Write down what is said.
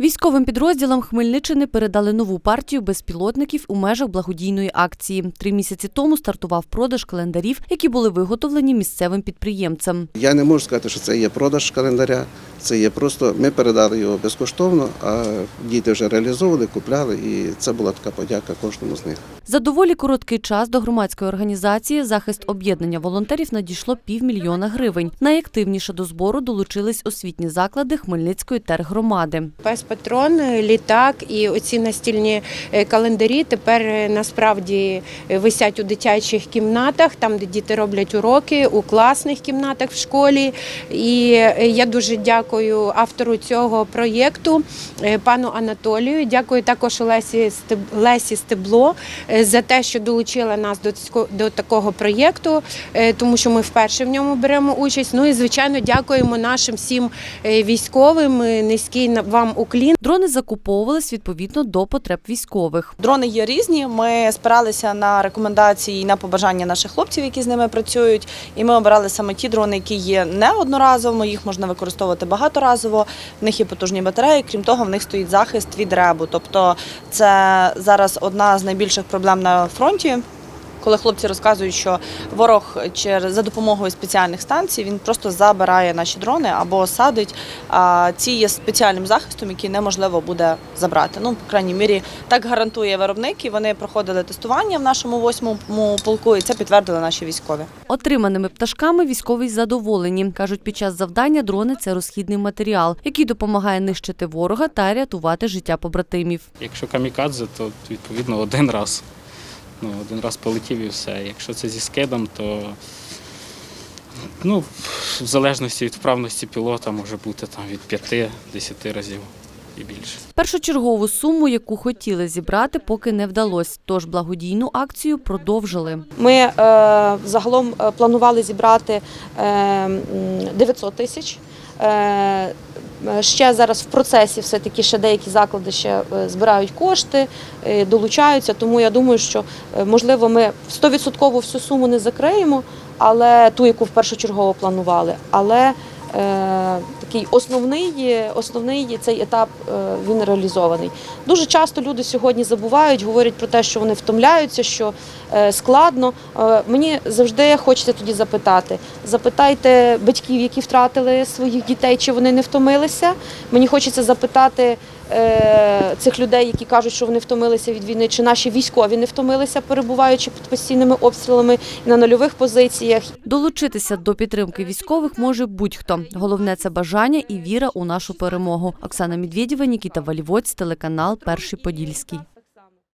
Військовим підрозділам Хмельниччини передали нову партію безпілотників у межах благодійної акції. Три місяці тому стартував продаж календарів, які були виготовлені місцевим підприємцем. Я не можу сказати, що це є продаж календаря. Це є просто ми передали його безкоштовно, а діти вже реалізовували, купляли, і це була така подяка кожному з них. За доволі короткий час до громадської організації захист об'єднання волонтерів надійшло півмільйона гривень. Найактивніше до збору долучились освітні заклади Хмельницької тергромади. Пес-патрон, літак і оці настільні е, календарі тепер е, насправді е, висять у дитячих кімнатах, там де діти роблять уроки, у класних кімнатах в школі. І я дуже дякую автору цього проєкту, пану Анатолію. Дякую також Лесі Лесі Стебло за те, що долучила нас до такого проєкту, тому що ми вперше в ньому беремо участь. Ну і звичайно дякуємо нашим всім військовим. Низький вам уклін. Дрони закуповувались відповідно до потреб військових. Дрони є різні. Ми спиралися на рекомендації і на побажання наших хлопців, які з ними працюють. І ми обирали саме ті дрони, які є не одноразовими, їх можна використовувати багаторазово. В них є потужні батареї. Крім того, в них стоїть захист від ребу. Тобто, це зараз одна з найбільших проблем на фронті. Коли хлопці розказують, що ворог через за допомогою спеціальних станцій він просто забирає наші дрони або садить. А ці є спеціальним захистом, який неможливо буде забрати. Ну, по крайній мірі, так гарантує виробник, і вони проходили тестування в нашому восьмому полку, і це підтвердили наші військові. Отриманими пташками військові задоволені. Кажуть, під час завдання дрони це розхідний матеріал, який допомагає нищити ворога та рятувати життя побратимів. Якщо камікадзе, то відповідно один раз. Ну, один раз полетів і все. Якщо це зі скидом, то ну, в залежності від вправності пілота може бути там від 5-10 разів і більше. Першочергову суму, яку хотіли зібрати, поки не вдалося. Тож благодійну акцію продовжили. Ми е, загалом е, планували зібрати е, 900 тисяч. Е, Ще зараз в процесі все-таки ще деякі заклади ще е, збирають кошти, е, долучаються. Тому я думаю, що е, можливо ми 100% всю суму не закриємо, але ту, яку першочергово планували. Але е, такий основний, основний цей етап е, він реалізований. Дуже часто люди сьогодні забувають, говорять про те, що вони втомляються, що е, складно. Е, Мені завжди хочеться тоді запитати: запитайте батьків, які втратили своїх дітей, чи вони не втомилися. Мені хочеться запитати цих людей, які кажуть, що вони втомилися від війни, чи наші військові не втомилися, перебуваючи під постійними обстрілами на нульових позиціях. Долучитися до підтримки військових може будь-хто. Головне це бажання і віра у нашу перемогу. Оксана Медведєва, Нікіта Валівоць, телеканал Перший Подільський.